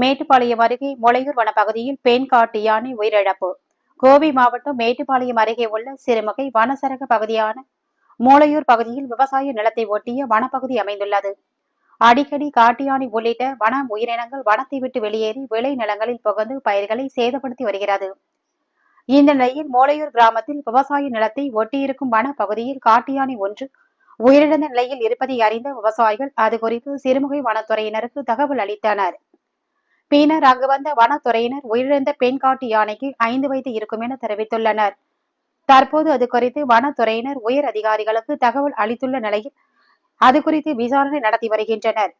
மேட்டுப்பாளையம் அருகே மொளையூர் வனப்பகுதியில் பெண் காட்டு யானை உயிரிழப்பு. கோவை மாவட்டம் மேட்டுப்பாளையம் அருகே உள்ள சிறுமுகை வனசரக பகுதியான மூளையூர் பகுதியில் விவசாய நிலத்தை ஒட்டிய வனப்பகுதி அமைந்துள்ளது. அடிக்கடி காட்டியானை உள்ளிட்ட வன உயிரினங்கள் வனத்தை விட்டு வெளியேறி விளை நிலங்களில் புகுந்து பயிர்களை சேதப்படுத்தி வருகிறது. இந்த நிலையில் மோளையூர் கிராமத்தில் விவசாய நிலத்தை ஒட்டியிருக்கும் வன பகுதியில் ஒன்று உயிரிழந்த நிலையில் இருப்பதை அறிந்த விவசாயிகள் அது குறித்து சிறுமுகை வனத்துறையினருக்கு தகவல் அளித்தனர். பின்னர் அங்கு வந்த வனத்துறையினர் உயிரிழந்த பெண் காட்டு யானைக்கு ஐந்து வயது இருக்கும் என தெரிவித்துள்ளனர். தற்போது அது குறித்து வனத்துறையினர் உயர் அதிகாரிகளுக்கு தகவல் அளித்துள்ள நிலையில் அது குறித்து விசாரணை நடத்தி வருகின்றனர்.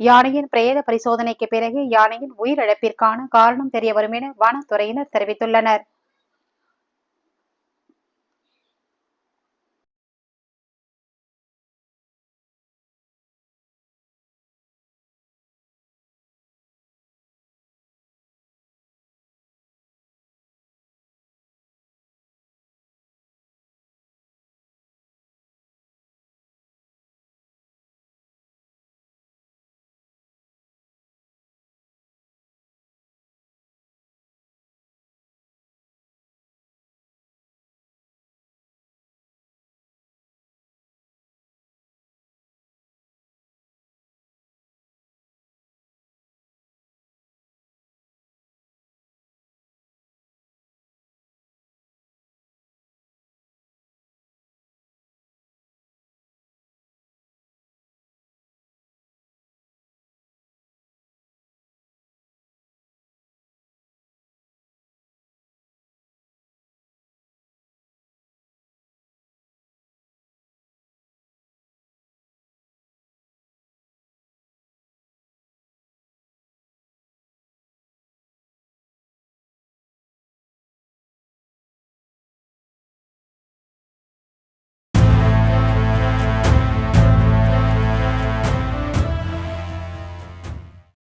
யானையின் பிரேத பரிசோதனைக்கு பிறகு யானையின் உயிரிழப்பிற்கான காரணம் தெரிய வரும் என வனத்துறையினர் தெரிவித்துள்ளனர்.